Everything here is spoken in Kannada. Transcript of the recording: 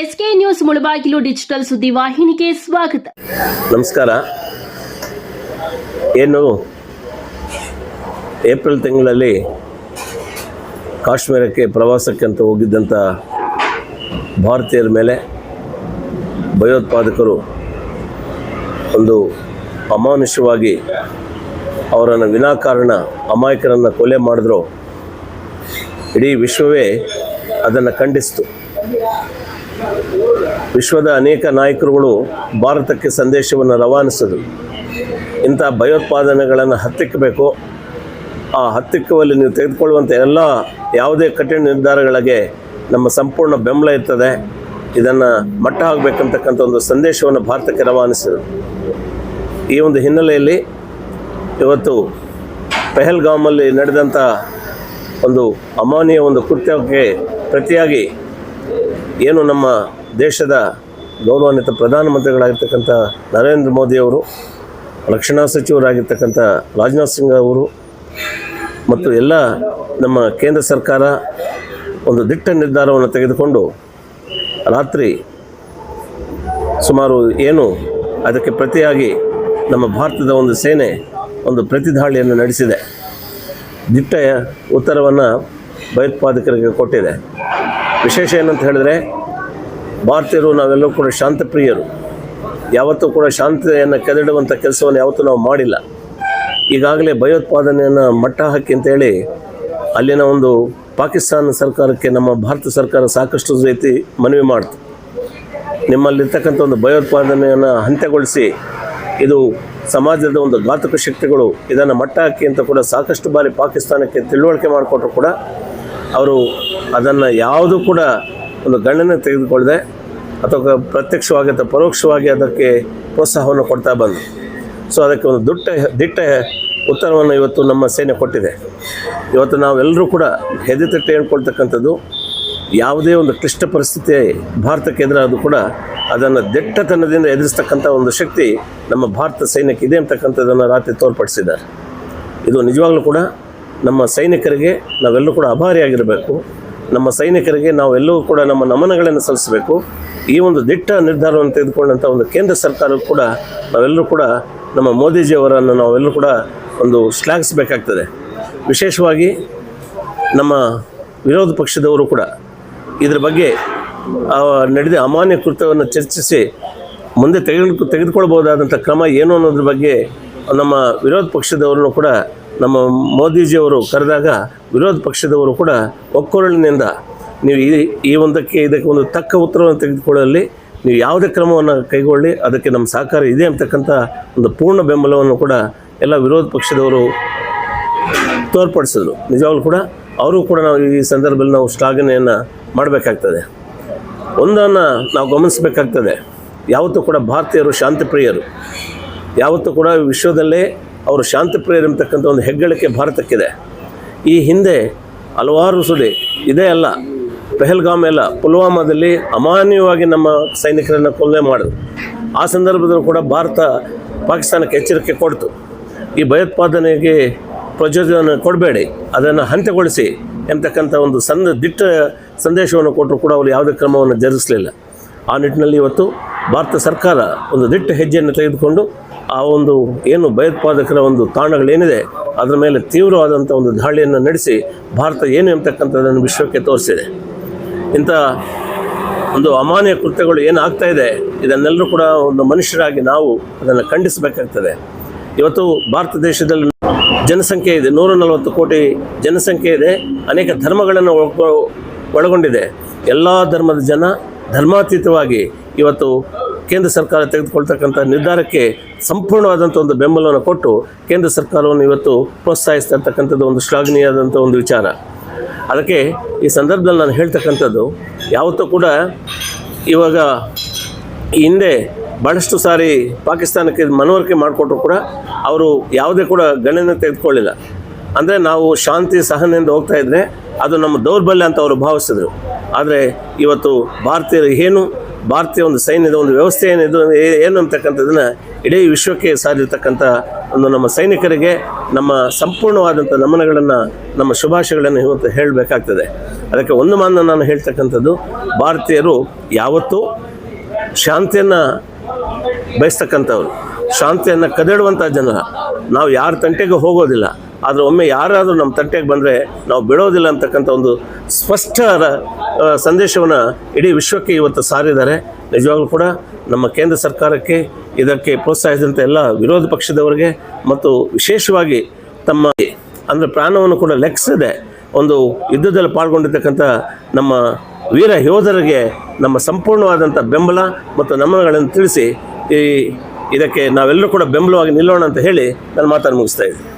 ಎಸ್ಕೆ ನ್ಯೂಸ್ ಮುಳಬಾಗಿಲು ಡಿಜಿಟಲ್ ಸುದ್ದಿ ವಾಹಿನಿಗೆ ಸ್ವಾಗತ. ನಮಸ್ಕಾರ. ಏನು ಏಪ್ರಿಲ್ ತಿಂಗಳಲ್ಲಿ ಕಾಶ್ಮೀರಕ್ಕೆ ಪ್ರವಾಸಕ್ಕೆ ಅಂತ ಹೋಗಿದ್ದಂಥ ಭಾರತೀಯರ ಮೇಲೆ ಭಯೋತ್ಪಾದಕರು ಒಂದು ಅಮಾನುಷವಾಗಿ ಅವರನ್ನು ವಿನಾಕಾರಣ ಅಮಾಯಕರನ್ನು ಕೊಲೆ ಮಾಡಿದ್ರು. ಇಡೀ ವಿಶ್ವವೇ ಅದನ್ನು ಖಂಡಿಸಿತು. ವಿಶ್ವದ ಅನೇಕ ನಾಯಕರುಗಳು ಭಾರತಕ್ಕೆ ಸಂದೇಶವನ್ನು ರವಾನಿಸಿದರು. ಇಂಥ ಭಯೋತ್ಪಾದನೆಗಳನ್ನು ಹತ್ತಿಕ್ಕಬೇಕು. ಆ ಹತ್ತಿಕ್ಕುವಲ್ಲಿ ನೀವು ತೆಗೆದುಕೊಳ್ಳುವಂಥ ಎಲ್ಲ ಯಾವುದೇ ಕಠಿಣ ನಿರ್ಧಾರಗಳಿಗೆ ನಮ್ಮ ಸಂಪೂರ್ಣ ಬೆಂಬಲ ಇರ್ತದೆ. ಇದನ್ನು ಮಟ್ಟ ಆಗಬೇಕಂತಕ್ಕಂಥ ಒಂದು ಸಂದೇಶವನ್ನು ಭಾರತಕ್ಕೆ ರವಾನಿಸಿದರು. ಈ ಒಂದು ಹಿನ್ನೆಲೆಯಲ್ಲಿ ಇವತ್ತು ಪೆಹಲ್ಗಾಮಲ್ಲಿ ನಡೆದಂಥ ಒಂದು ಅಮಾನ್ಯ ಒಂದು ಕೃತ್ಯಕ್ಕೆ ಪ್ರತಿಯಾಗಿ ಏನು ನಮ್ಮ ದೇಶದ ಗೌರವಾನ್ವಿತ ಪ್ರಧಾನಮಂತ್ರಿಗಳಾಗಿರ್ತಕ್ಕಂಥ ನರೇಂದ್ರ ಮೋದಿಯವರು ರಕ್ಷಣಾ ಸಚಿವರಾಗಿರ್ತಕ್ಕಂಥ ರಾಜನಾಥ್ ಸಿಂಗ್ ಅವರು, ಮತ್ತು ಎಲ್ಲ ನಮ್ಮ ಕೇಂದ್ರ ಸರ್ಕಾರ ಒಂದು ದಿಟ್ಟ ನಿರ್ಧಾರವನ್ನು ತೆಗೆದುಕೊಂಡು ರಾತ್ರಿ ಸುಮಾರು ಏನು ಅದಕ್ಕೆ ಪ್ರತಿಯಾಗಿ ನಮ್ಮ ಭಾರತದ ಒಂದು ಸೇನೆ ಒಂದು ಪ್ರತಿದಾಳಿಯನ್ನು ನಡೆಸಿದೆ. ದಿಟ್ಟ ಉತ್ತರವನ್ನು ಭಯೋತ್ಪಾದಕರಿಗೆ ಕೊಟ್ಟಿದೆ. ವಿಶೇಷ ಏನಂತ ಹೇಳಿದ್ರೆ, ಭಾರತೀಯರು ನಾವೆಲ್ಲರೂ ಕೂಡ ಶಾಂತಪ್ರಿಯರು. ಯಾವತ್ತೂ ಕೂಡ ಶಾಂತಿಯನ್ನು ಕೆದಡುವಂಥ ಕೆಲಸವನ್ನು ಯಾವತ್ತೂ ನಾವು ಮಾಡಿಲ್ಲ. ಈಗಾಗಲೇ ಭಯೋತ್ಪಾದನೆಯನ್ನು ಮಟ್ಟ ಹಾಕಿ ಅಂತೇಳಿ ಅಲ್ಲಿನ ಒಂದು ಪಾಕಿಸ್ತಾನ ಸರ್ಕಾರಕ್ಕೆ ನಮ್ಮ ಭಾರತ ಸರ್ಕಾರ ಸಾಕಷ್ಟು ರೀತಿ ಮನವಿ ಮಾಡ್ತು. ನಿಮ್ಮಲ್ಲಿರ್ತಕ್ಕಂಥ ಒಂದು ಭಯೋತ್ಪಾದನೆಯನ್ನು ಅಂತ್ಯಗೊಳಿಸಿ, ಇದು ಸಮಾಜದ ಒಂದು ಘಾತಕ ಶಕ್ತಿಗಳು ಇದನ್ನು ಮಟ್ಟ ಹಾಕಿ ಅಂತ ಕೂಡ ಸಾಕಷ್ಟು ಬಾರಿ ಪಾಕಿಸ್ತಾನಕ್ಕೆ ತಿಳುವಳಿಕೆ ಮಾಡಿಕೊಟ್ರು ಕೂಡ, ಅವರು ಅದನ್ನು ಯಾವುದೂ ಕೂಡ ಒಂದು ಗಣನೆ ತೆಗೆದುಕೊಳ್ಳದೆ ಅಥವಾ ಪ್ರತ್ಯಕ್ಷವಾಗಿ ಅಥವಾ ಪರೋಕ್ಷವಾಗಿ ಅದಕ್ಕೆ ಪ್ರೋತ್ಸಾಹವನ್ನು ಕೊಡ್ತಾ ಬಂದು. ಸೊ ಅದಕ್ಕೆ ಒಂದು ದುಟ್ಟ, ದಿಟ್ಟ ಉತ್ತರವನ್ನು ಇವತ್ತು ನಮ್ಮ ಸೇನೆ ಕೊಟ್ಟಿದೆ. ಇವತ್ತು ನಾವೆಲ್ಲರೂ ಕೂಡ ಹೆದೆತಟ್ಟೆ ಹೇಳ್ಕೊಳ್ತಕ್ಕಂಥದ್ದು, ಯಾವುದೇ ಒಂದು ಕ್ಲಿಷ್ಟ ಪರಿಸ್ಥಿತಿ ಭಾರತಕ್ಕೆ ಅದು ಕೂಡ ಅದನ್ನು ದಿಟ್ಟತನದಿಂದ ಎದುರಿಸ್ತಕ್ಕಂಥ ಒಂದು ಶಕ್ತಿ ನಮ್ಮ ಭಾರತ ಸೈನ್ಯಕ್ಕೆ ಇದೆ ಅಂತಕ್ಕಂಥದ್ದನ್ನು ರಾತ್ರಿ ತೋರ್ಪಡಿಸಿದ್ದಾರೆ. ಇದು ನಿಜವಾಗ್ಲೂ ಕೂಡ ನಮ್ಮ ಸೈನಿಕರಿಗೆ ನಾವೆಲ್ಲರೂ ಕೂಡ ಅಭಾರಿಯಾಗಿರಬೇಕು. ನಮ್ಮ ಸೈನಿಕರಿಗೆ ನಾವೆಲ್ಲರೂ ಕೂಡ ನಮ್ಮ ನಮನಗಳನ್ನು ಸಲ್ಲಿಸಬೇಕು. ಈ ಒಂದು ದಿಟ್ಟ ನಿರ್ಧಾರವನ್ನು ತೆಗೆದುಕೊಂಡಂಥ ಒಂದು ಕೇಂದ್ರ ಸರ್ಕಾರವು ಕೂಡ ನಾವೆಲ್ಲರೂ ಕೂಡ ನಮ್ಮ ಮೋದಿಜಿಯವರನ್ನು ನಾವೆಲ್ಲರೂ ಕೂಡ ಒಂದು ಶ್ಲಾಘಿಸಬೇಕಾಗ್ತದೆ. ವಿಶೇಷವಾಗಿ ನಮ್ಮ ವಿರೋಧ ಪಕ್ಷದವರು ಕೂಡ ಇದರ ಬಗ್ಗೆ ನಡೆದ ಅಮಾನ್ಯ ಕೃತ್ಯವನ್ನು ಚರ್ಚಿಸಿ ಮುಂದೆ ತೆಗೆದು ತೆಗೆದುಕೊಳ್ಬೋದಾದಂಥ ಕ್ರಮ ಏನು ಅನ್ನೋದ್ರ ಬಗ್ಗೆ ನಮ್ಮ ವಿರೋಧ ಪಕ್ಷದವರನ್ನು ಕೂಡ ನಮ್ಮ ಮೋದಿಜಿಯವರು ಕರೆದಾಗ ವಿರೋಧ ಪಕ್ಷದವರು ಕೂಡ ಒಕ್ಕೊರಳಿನಿಂದ ನೀವು ಈ ಈ ಒಂದಕ್ಕೆ ಇದಕ್ಕೆ ಒಂದು ತಕ್ಕ ಉತ್ತರವನ್ನು ತೆಗೆದುಕೊಳ್ಳಲ್ಲಿ ನೀವು ಯಾವುದೇ ಕ್ರಮವನ್ನು ಕೈಗೊಳ್ಳಿ, ಅದಕ್ಕೆ ನಮ್ಮ ಸಹಕಾರ ಇದೆ ಅಂತಕ್ಕಂಥ ಒಂದು ಪೂರ್ಣ ಬೆಂಬಲವನ್ನು ಕೂಡ ಎಲ್ಲ ವಿರೋಧ ಪಕ್ಷದವರು ತೋರ್ಪಡಿಸಿದ್ರು. ನಿಜವಾಗ್ಲೂ ಕೂಡ ಅವರು ಕೂಡ ನಾವು ಈ ಸಂದರ್ಭದಲ್ಲಿ ನಾವು ಶ್ಲಾಘನೆಯನ್ನು ಮಾಡಬೇಕಾಗ್ತದೆ. ಒಂದನ್ನು ನಾವು ಗಮನಿಸಬೇಕಾಗ್ತದೆ. ಯಾವತ್ತೂ ಕೂಡ ಭಾರತೀಯರು, ಶಾಂತಿಪ್ರಿಯರು ಯಾವತ್ತೂ ಕೂಡ ವಿಶ್ವದಲ್ಲೇ ಅವರು ಶಾಂತಿಪ್ರಿಯರು ಎಂಬತಕ್ಕಂಥ ಒಂದು ಹೆಗ್ಗಳಿಕೆ ಭಾರತಕ್ಕಿದೆ. ಈ ಹಿಂದೆ ಹಲವಾರು ಸುಳಿ ಇದೇ ಅಲ್ಲ, ಪೆಹಲ್ಗಾಮ್ ಎಲ್ಲ ಪುಲ್ವಾಮಾದಲ್ಲಿ ಅಮಾನ್ಯವಾಗಿ ನಮ್ಮ ಸೈನಿಕರನ್ನು ಕೊಲೆ ಮಾಡಿದ್ರು. ಆ ಸಂದರ್ಭದಲ್ಲೂ ಕೂಡ ಭಾರತ ಪಾಕಿಸ್ತಾನಕ್ಕೆ ಎಚ್ಚರಿಕೆ ಕೊಡ್ತು. ಈ ಭಯೋತ್ಪಾದನೆಗೆ ಪ್ರಚೋದನೆ ಕೊಡಬೇಡಿ, ಅದನ್ನು ಹಂತಗೊಳಿಸಿ ಎಂತಕ್ಕಂಥ ಒಂದು ಸಂದ, ದಿಟ್ಟ ಸಂದೇಶವನ್ನು ಕೊಟ್ಟರು ಕೂಡ ಅವರು ಯಾವುದೇ ಕ್ರಮವನ್ನು ಜರುಗಿಸಲಿಲ್ಲ. ಆ ನಿಟ್ಟಿನಲ್ಲಿ ಇವತ್ತು ಭಾರತ ಸರ್ಕಾರ ಒಂದು ದಿಟ್ಟ ಹೆಜ್ಜೆಯನ್ನು ತೆಗೆದುಕೊಂಡು ಆ ಒಂದು ಏನು ಭಯೋತ್ಪಾದಕರ ಒಂದು ತಾಣಗಳೇನಿದೆ, ಅದರ ಮೇಲೆ ತೀವ್ರವಾದಂಥ ಒಂದು ದಾಳಿಯನ್ನು ನಡೆಸಿ ಭಾರತ ಏನು ಎಂಬತಕ್ಕಂಥದ್ದನ್ನು ವಿಶ್ವಕ್ಕೆ ತೋರಿಸಿದೆ. ಇಂಥ ಒಂದು ಅಮಾನ್ಯ ಕೃತ್ಯಗಳು ಏನಾಗ್ತಾ ಇದೆ, ಇದನ್ನೆಲ್ಲರೂ ಕೂಡ ಒಂದು ಮನುಷ್ಯರಾಗಿ ನಾವು ಅದನ್ನು ಖಂಡಿಸಬೇಕಾಗ್ತದೆ. ಇವತ್ತು ಭಾರತ ದೇಶದಲ್ಲಿ ಜನಸಂಖ್ಯೆ ಇದೆ ನೂರ ನಲವತ್ತು ಕೋಟಿ ಜನಸಂಖ್ಯೆ ಇದೆ, ಅನೇಕ ಧರ್ಮಗಳನ್ನು ಒಳಗೊಂಡಿದೆ. ಎಲ್ಲ ಧರ್ಮದ ಜನ ಧರ್ಮಾತೀತವಾಗಿ ಇವತ್ತು ಕೇಂದ್ರ ಸರ್ಕಾರ ತೆಗೆದುಕೊಳ್ತಕ್ಕಂಥ ನಿರ್ಧಾರಕ್ಕೆ ಸಂಪೂರ್ಣವಾದಂಥ ಒಂದು ಬೆಂಬಲವನ್ನು ಕೊಟ್ಟು ಕೇಂದ್ರ ಸರ್ಕಾರವನ್ನು ಇವತ್ತು ಪ್ರೋತ್ಸಾಹಿಸ್ತಾ ಇರ್ತಕ್ಕಂಥದ್ದು ಒಂದು ಶ್ಲಾಘನೀಯವಾದಂಥ ಒಂದು ವಿಚಾರ. ಅದಕ್ಕೆ ಈ ಸಂದರ್ಭದಲ್ಲಿ ನಾನು ಹೇಳ್ತಕ್ಕಂಥದ್ದು, ಯಾವತ್ತೂ ಕೂಡ ಇವಾಗ ಹಿಂದೆ ಭಾಳಷ್ಟು ಸಾರಿ ಪಾಕಿಸ್ತಾನಕ್ಕೆ ಮನವರಿಕೆ ಮಾಡಿಕೊಟ್ರು ಕೂಡ ಅವರು ಯಾವುದೇ ಕೂಡ ಗಣನೆ ತೆಗೆದುಕೊಳ್ಳಿಲ್ಲ. ಅಂದರೆ ನಾವು ಶಾಂತಿ, ಸಹನೆಯಿಂದ ಹೋಗ್ತಾ ಇದ್ದರೆ ಅದು ನಮ್ಮ ದೌರ್ಬಲ್ಯ ಅಂತ ಅವರು ಭಾವಿಸಿದರು. ಆದರೆ ಇವತ್ತು ಭಾರತೀಯರು ಏನು ಭಾರತೀಯ ಒಂದು ಸೈನ್ಯದ ಒಂದು ವ್ಯವಸ್ಥೆ ಏನಿದು ಏನು ಅಂತಕ್ಕಂಥದ್ದನ್ನು ಇಡೀ ವಿಶ್ವಕ್ಕೆ ಸಾರಿರ್ತಕ್ಕಂಥ ಒಂದು ನಮ್ಮ ಸೈನಿಕರಿಗೆ ನಮ್ಮ ಸಂಪೂರ್ಣವಾದಂಥ ನಮನಗಳನ್ನು, ನಮ್ಮ ಶುಭಾಶಯಗಳನ್ನು ಇವತ್ತು ಹೇಳಬೇಕಾಗ್ತದೆ. ಅದಕ್ಕೆ ಒಂದು ಮಾನ ನಾನು ಹೇಳ್ತಕ್ಕಂಥದ್ದು, ಭಾರತೀಯರು ಯಾವತ್ತೂ ಶಾಂತಿಯನ್ನು ಬಯಸ್ತಕ್ಕಂಥವ್ರು. ಶಾಂತಿಯನ್ನು ಕದಡುವಂಥ ಜನರ. ನಾವು ಯಾರ ತಂಟೆಗೆ ಹೋಗೋದಿಲ್ಲ. ಆದರೆ ಒಮ್ಮೆ ಯಾರಾದರೂ ನಮ್ಮ ತಂಟೆಗೆ ಬಂದರೆ ನಾವು ಬಿಡೋದಿಲ್ಲ ಅಂತಕ್ಕಂಥ ಒಂದು ಸ್ಪಷ್ಟ ಸಂದೇಶವನ್ನು ಇಡೀ ವಿಶ್ವಕ್ಕೆ ಇವತ್ತು ಸಾರಿದ್ದಾರೆ. ನಿಜವಾಗ್ಲೂ ಕೂಡ ನಮ್ಮ ಕೇಂದ್ರ ಸರ್ಕಾರಕ್ಕೆ ಇದಕ್ಕೆ ಪ್ರೋತ್ಸಾಹಿಸಿದಂಥ ಎಲ್ಲ ವಿರೋಧ ಪಕ್ಷದವರಿಗೆ ಮತ್ತು ವಿಶೇಷವಾಗಿ ತಮ್ಮ ಅಂದರೆ ಪ್ರಾಣವನ್ನು ಕೂಡ ಲೆಕ್ಕಿಸದೆ ಒಂದು ಯುದ್ಧದಲ್ಲಿ ಪಾಲ್ಗೊಂಡಿರ್ತಕ್ಕಂಥ ನಮ್ಮ ವೀರ ಯೋಧರಿಗೆ ನಮ್ಮ ಸಂಪೂರ್ಣವಾದಂಥ ಬೆಂಬಲ ಮತ್ತು ನಮನಗಳನ್ನು ತಿಳಿಸಿ ಈ ಇದಕ್ಕೆ ನಾವೆಲ್ಲರೂ ಕೂಡ ಬೆಂಬಲವಾಗಿ ನಿಲ್ಲೋಣ ಅಂತ ಹೇಳಿ ನಾನು ಮಾತನ್ನು ಮುಗಿಸ್ತಾ ಇದ್ದೀನಿ.